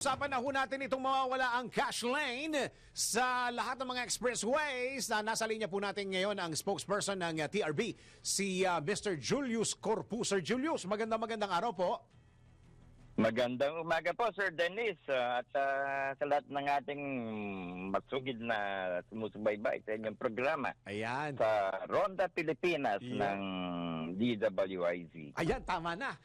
Usapan na ho natin itong mawawala ang cash lane sa lahat ng mga expressways na nasa linya po natin ngayon ang spokesperson ng uh, TRB, si uh, Mr. Julius Corpu. Sir Julius, magandang magandang araw po. Magandang umaga po, Sir Dennis. Uh, at uh, sa lahat ng ating matsugid na sumusubaybay sa inyong programa Ayan. sa Ronda Pilipinas Yeah. ng DWIZ. Ayan, tama na.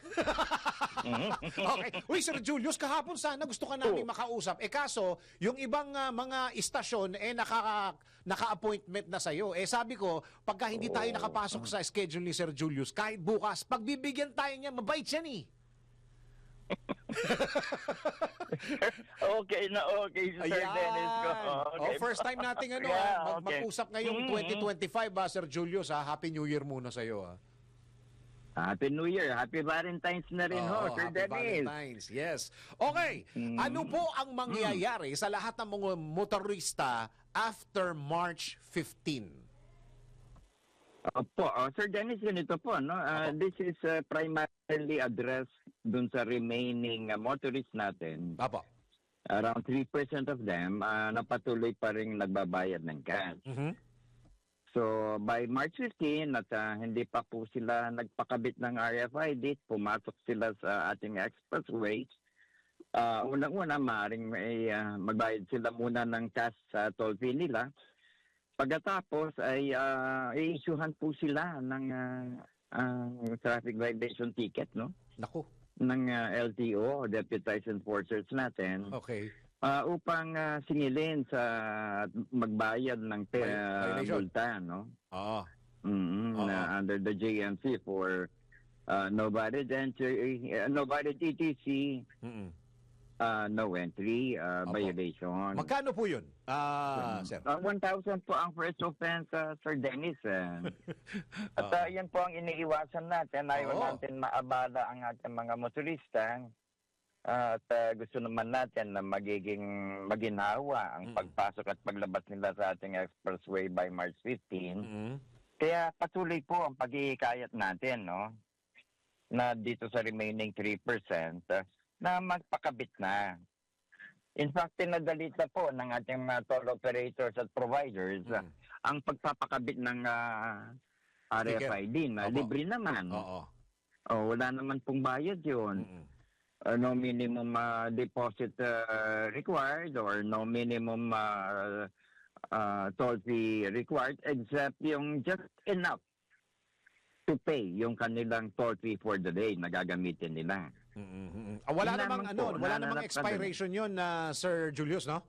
Mhm. okay. Uy, Sir Julius, kahapon sana gusto ka namin Oh. makausap. Eh kaso, yung ibang uh, mga istasyon, eh naka, naka-appointment na sa'yo. Eh sabi ko, pagka hindi tayo Oh. nakapasok sa schedule ni Sir Julius, kahit bukas, pagbibigyan tayo niya, mabait yan eh. okay na okay, Sir Ayan. Dennis. ko. Oh, first time nating ano, Yeah, ah, mag- okay. mag-usap ngayong Mhm. 2025 ba, Sir Julius, ha? Happy New Year muna sa'yo, ha? Happy New Year. Happy Valentine's na rin ho, Oo, Sir happy Dennis. Valentine's, yes. Okay, Mm. ano po ang mangyayari sa lahat ng mga motorista after March 15? Opo, oh, Sir Dennis, ganito po, no? Uh, this is uh, primarily addressed dun sa remaining uh, motorists natin. Apo. Around 3% of them uh, napatuloy pa rin nagbabayad ng cash. Mhm. So by March 15 at uh, hindi pa po sila nagpakabit ng RFID, pumasok sila sa ating expressway. Uh, unang-una, maaaring may, uh, magbayad sila muna ng cash sa toll fee nila. Pagkatapos ay uh, i-issuehan po sila ng uh, uh, traffic violation ticket no Naku, ng uh, LTO, Deputized Enforcers natin. okay. Ah, upang ah, singilin sa magbayad ng pe- Vi- violation. multa, no? Oo. mm Oo. na under the JMC for uh, no valid entry, uh, no valid ETC, Mm-mm. Uh, no entry uh, Opo. violation. Magkano po yun, ah, sir? Uh, 1,000 po ang first offense, uh, Sir Dennis. eh. At uh, yan po ang iniiwasan natin. Ayaw Oo. natin maabala ang ating mga motorista. Uh, at uh, gusto naman natin na magiging maginhawa ang Mm. pagpasok at paglabas nila sa ating expressway by March 15. Mm-mm. Kaya patuloy po ang pag-iikayat natin, no? Na dito sa remaining 3% uh, na magpakabit na. In fact, pinadalita po ng ating mga toll operators at providers Mm. ang pagpapakabit ng uh, RFID na Opo. libre naman. Oo. Oh, wala naman pong bayad yun. Mm-mm. Uh, no minimum uh, deposit uh, required or no minimum uh, uh, toll fee required except yung just enough to pay yung kanilang toll fee for the day na gagamitin nila. Mm-mm. Ah, wala Yun namang ano, po, wala namang expiration yun, na Sir Julius, no?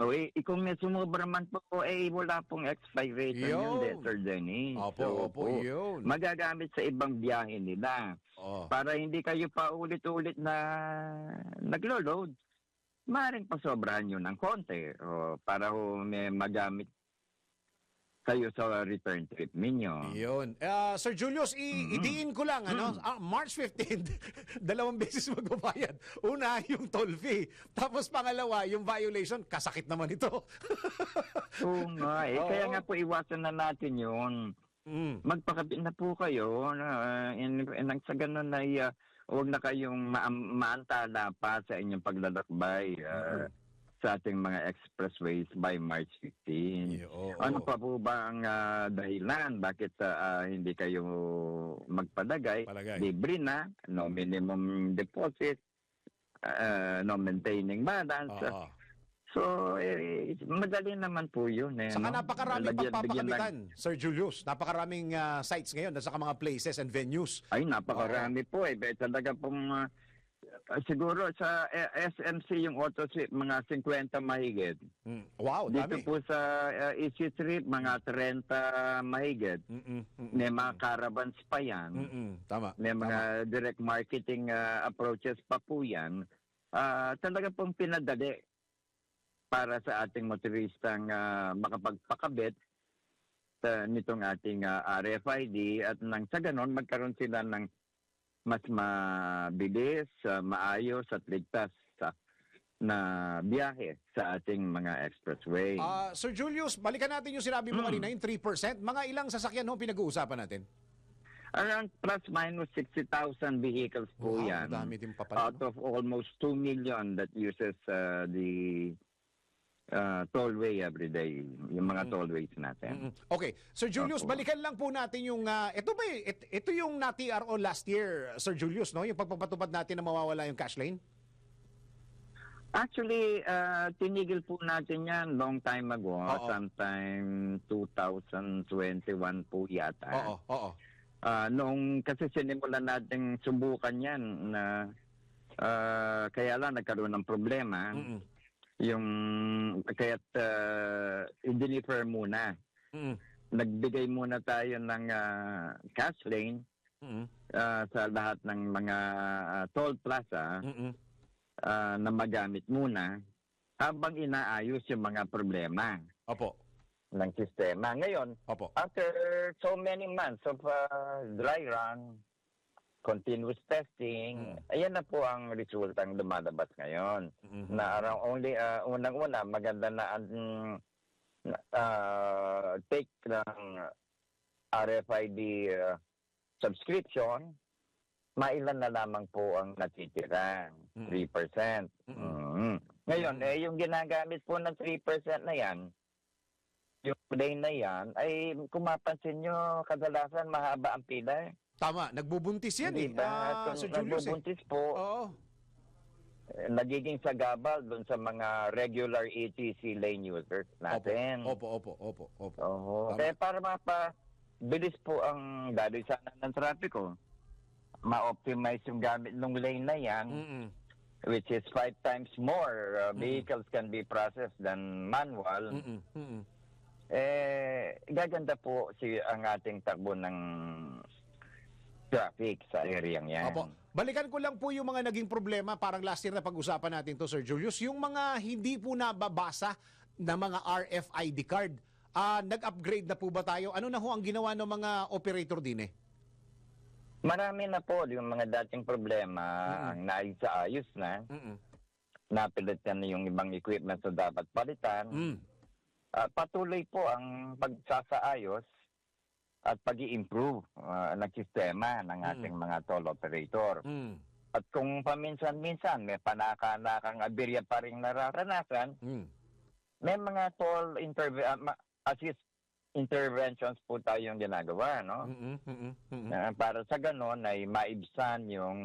So, eh, eh, kung may sumobra man po, eh, wala pong expiration yun, Yun. din, Sir Denny. Opo, opo, yun. Magagamit sa ibang biyahe nila. Oo. para hindi kayo pa ulit-ulit na naglo-load, maaaring pasobrahan nyo ng konti o para ho may magamit kayo sa return trip ninyo. Yun. Ah, Sir Julius, i- Mhm. idiin ko lang, ano? Mm. Ah, March 15, dalawang beses magbabayad. Una, yung toll fee. Tapos pangalawa, yung violation. Kasakit naman ito. Oo nga eh. Oo. Kaya nga po iwasan na natin yun. mm. Magpakabit na po kayo. na in, in, sa ganun ay uh, huwag na kayong ma- maantala pa sa inyong paglalakbay uh, sa ating mga expressways by March 15. Yeah, oo. Ano pa po ba ang ah, dahilan? Bakit ah, hindi kayo magpadagay? Palagay. Libre na, no minimum deposit, ah, no maintaining balance. Oo. So, eh, madali naman po yun. Eh, Saka no? napakaraming Lagyan- bigyan lang- pagpapakabitan, Sir Julius. Napakaraming ah, sites ngayon saka mga places and venues. Ay, napakarami po eh. Talaga pong ah, siguro sa eh, SMC yung auto trip, mga 50 mahigit. Mm. Wow, Dito dami. po sa uh, easy trip, mga 30 mahigit. Mm-mm, mm-mm, May mga caravans pa yan. mm-mm. Tama. May mga direct marketing uh, approaches pa po yan. Ah, talaga pong pinadali para sa ating motoristang uh, makapagpakabit uh, nitong ating uh, RFID at nang sa ganon magkaroon sila ng mas mabilis, uh, maayos at ligtas uh, na biyahe sa ating mga expressway. Ah, Sir Julius, balikan natin yung sinabi mo Mm. kanina, yung 3%. Mga ilang sasakyan ho pinag-uusapan natin? Around plus minus 60,000 vehicles po Wow, yan. dami din pa pala. Out no? of almost 2 million that uses uh, the uh, tollway every day. Yung mga Mm. tollways natin. Mm-mm. Okay. Sir Julius, Opo. balikan lang po natin yung... ah, ito ba, it- ito yung na-TRO last year, Sir Julius, no? Yung pagpapatupad natin na mawawala yung cash lane? Actually, uh, tinigil po natin yan long time ago. Oo. Sometime 2021 po yata. Oo, oo. Ah, noong kasi sinimulan natin subukan yan na ah, kaya lang nagkaroon ng problema. Mm-mm. Yung kaya't uh, i-deliver muna. Mm-mm. Nagbigay muna tayo ng ah, cash lane Mm-mm. ah, sa lahat ng mga ah, toll plaza Mm-mm. ah, na magamit muna habang inaayos yung mga problema Opo. ng sistema. Ngayon, Opo. after so many months of uh, dry run, continuous testing, Mm. ayan na po ang resultang lumalabas ngayon. Mhm. Na around only, uh, unang-una, maganda na ang uh, take ng RFID uh, subscription, mailan na lamang po ang natitira, Mm. 3%. Mm-mm. Mm. Ngayon, Mm. eh, yung ginagamit po ng 3% na yan, yung lane na yan, ay kung mapansin nyo, kadalasan mahaba ang pila. eh. Tama, nagbubuntis yan eh. Diba? Ah, Kung Sir Julius eh. nagbubuntis po, Oo. eh, nagiging sagabal doon sa mga regular ETC lane users natin. Opo, opo, opo, opo. Oo. Tama. Kaya para mapabilis po ang daloy sana ng trapiko, ma-optimize yung gamit ng lane na yan, Mm-mm. which is five times more uh, vehicles can be processed than manual. Mm-mm. Mm-mm. Eh, gaganda po si ang ating takbo ng traffic sa area yan. Opo. Balikan ko lang po yung mga naging problema, parang last year na pag-usapan natin to Sir Julius, yung mga hindi po nababasa na mga RFID card. Ah, nag-upgrade na po ba tayo? Ano na ho ang ginawa ng mga operator din eh? Marami na po yung mga dating problema ang naayos na. Mm-mm. Napilitan na yung ibang equipment na dapat palitan. Mm. Ah, patuloy po ang pagsasaayos at pag improve ng sistema ng Mm. ating mga toll operator. Mm. At kung paminsan-minsan may panaka-nakang aberya pa rin nararanasan, Mm. may mga toll interve- ah, ma- assist interventions po tayong ginagawa, no? Mm-mm. Mm-mm. Mm-mm. Na para sa ganon ay maibsan yung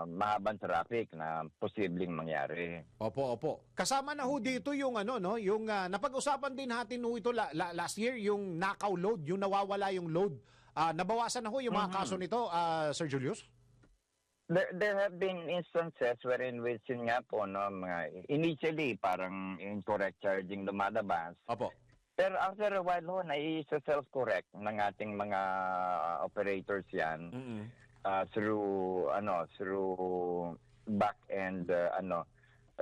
ah, mahabang traffic na posibleng mangyari. Opo, opo. Kasama na ho dito yung ano no, yung ah, napag-usapan din natin ho ito la- la- last year yung nakaw load, yung nawawala yung load. Ah, nabawasan na ho yung mga Mhm. kaso nito, ah, Sir Julius? There, there have been instances wherein which yun nga po, no, mga, initially parang incorrect charging lumalabas. Opo. Pero after a while ho, nai-self-correct ng ating mga operators yan Mm-mm. Uh, through, ano, through back-end, uh, ano,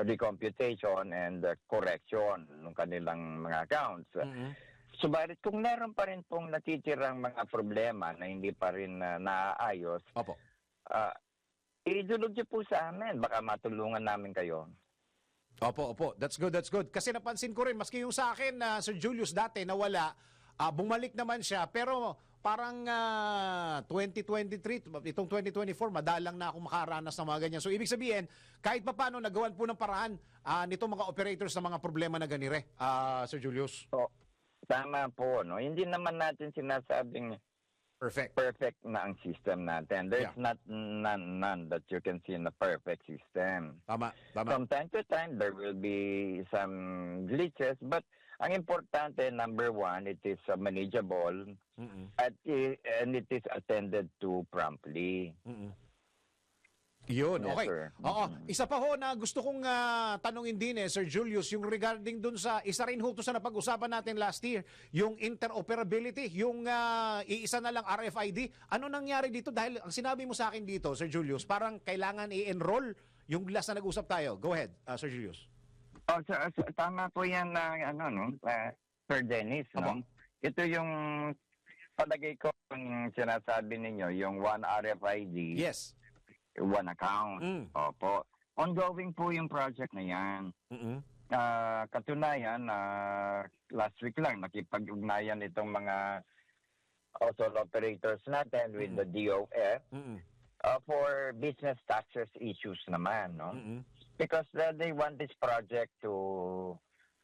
recomputation and uh, correction ng kanilang mga accounts. Mm-mm. Subalit kung meron pa rin pong natitirang mga problema na hindi pa rin uh, naaayos, Opo. uh, idulog niyo po sa amin. Baka matulungan namin kayo. Opo, opo. That's good, that's good. Kasi napansin ko rin, maski yung sa akin, na Sir Julius dati nawala, ah, bumalik naman siya, pero parang ah, 2023, itong 2024, madalang na ako makaranas ng mga ganyan. So, ibig sabihin, kahit pa paano, nagawan po ng paraan ah, nito mga operators ng mga problema na ganire, ah, Sir Julius. So, tama po. No? Hindi naman natin sinasabing Perfect. perfect na ang system natin. There's Yeah. not none, none that you can see in a perfect system. Tama, tama. From time to time, there will be some glitches, but ang importante, number one, it is uh, manageable Mm-mm. at i- and it is attended to promptly. Mm-mm. Yun, Yes, okay. sir. Oo. Isa pa ho na gusto kong ah, tanungin din eh, Sir Julius, yung regarding dun sa, isa rin ho to sa napag-usapan natin last year, yung interoperability, yung ah, iisa na lang RFID. Ano nangyari dito? Dahil ang sinabi mo sa akin dito, Sir Julius, parang kailangan i-enroll yung last na nag-usap tayo. Go ahead, ah, Sir Julius. Oh, sa, sa- tama po yan na ano no, uh, Sir Dennis, Apo. no? Ito yung palagay ko yung sinasabi ninyo, yung one RFID, Yes. one account. Mm. Opo. Ongoing po yung project na yan. Mm-mm. Ah, katunayan, ah, last week lang nakipag-ugnayan itong mga also operators natin with the DOF Mm-mm. uh, for business taxes issues naman, no? Mm-mm. Because uh, they want this project to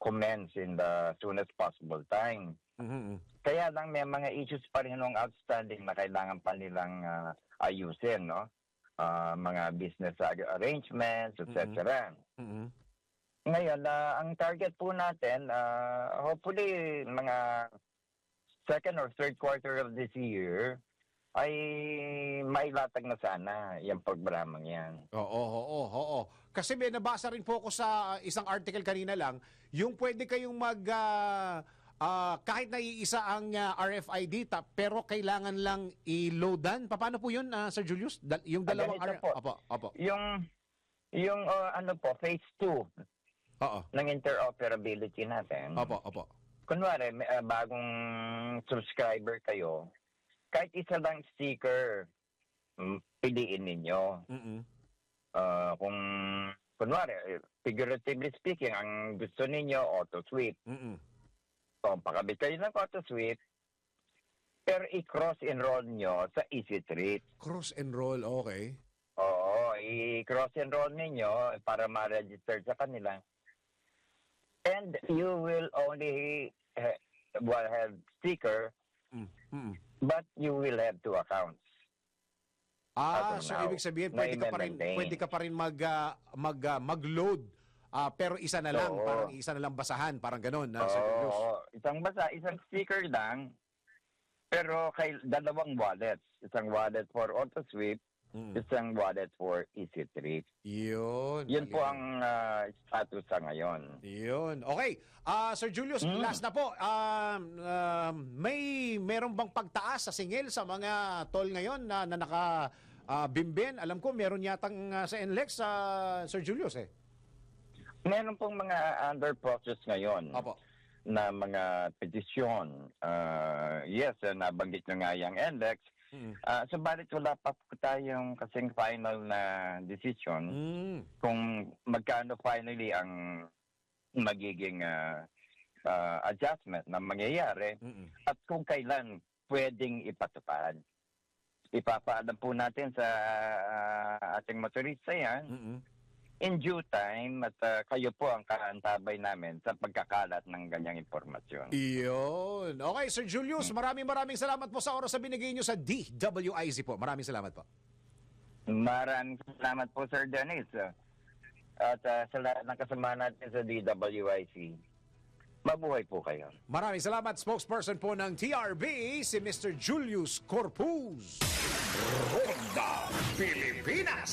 commence in the soonest possible time. Mm-mm. Kaya lang may mga issues pa rin nung outstanding na kailangan pa nilang ah, ayusin, no? Ah, mga business arrangements, etc. Mm-mm. Ngayon, ah, ang target po natin, ah, hopefully, mga second or third quarter of this year, ay mailatag na sana yung programang yan. Oo, oo, oo, oo. Kasi may nabasa rin po ako sa isang article kanina lang, yung pwede kayong mag ah, ah, kahit na iisa ang ah, RFID tap, pero kailangan lang i-loadan. Paano po 'yun, ah, Sir Julius? Dal- yung Ah, dalawang R- po. Opo, opo. Yung, yung ah, ano po, phase 2 Oo. ng interoperability natin. Opo, opo. kunwari, may, ah, bagong subscriber kayo, kahit isa lang sticker, mm, piliin ninyo. Mm-mm. Ah, kung, kunwari, eh, figuratively speaking, ang gusto ninyo, auto sweep. Mm-mm. So, pakabit kayo ng auto sweep, pero i-cross enroll nyo sa easy trip. Cross enroll, okay. Oo, i-cross enroll ninyo para ma-register sa kanila. And you will only eh, well, have sticker Mm. Mm-mm. But you will have two accounts. Ah, so now, ibig sabihin pwede ka pa rin pwede ka pa rin mag ah, mag ah, mag-load. Ah, pero isa na lang, Oo. parang isa na lang basahan, parang ganoon, na Julius. Oo, isang basa, isang sticker lang. Pero kay dalawang wallets. Isang wallet for auto sweep, Mm. isang wallet for easy trip. Yun. Yun po ang ah, status sa ngayon. Yun. Okay. Ah, Sir Julius, Mm. last na po. Um, um, may meron bang pagtaas sa singil sa mga toll ngayon na, na naka ah, bimbin? Alam ko meron yatang ah, sa NLEX sa Sir Julius eh. Meron pong mga under process ngayon Opo. na mga petisyon. Ah, yes, nabanggit nyo nga yung index. Mm. Uh, subalit wala pa po tayong kasing final na decision Mm. kung magkano finally ang magiging ah, ah, adjustment na mangyayari Mm. at kung kailan pwedeng ipatupad. Ipapaalam po natin sa ah, ating motorista yan Mm. In due time at ah, kayo po ang kaantabay namin sa pagkakalat ng ganyang impormasyon. Iyon. Okay, Sir Julius, maraming maraming salamat po sa oras na binigay nyo sa DWIZ po. Maraming salamat po. Maraming salamat po Sir Dennis. At ah, sa lahat ng kasama natin sa DWIC. Mabuhay po kayo. Maraming salamat, spokesperson po ng TRB, si Mr. Julius Corpuz. Ronda Pilipinas!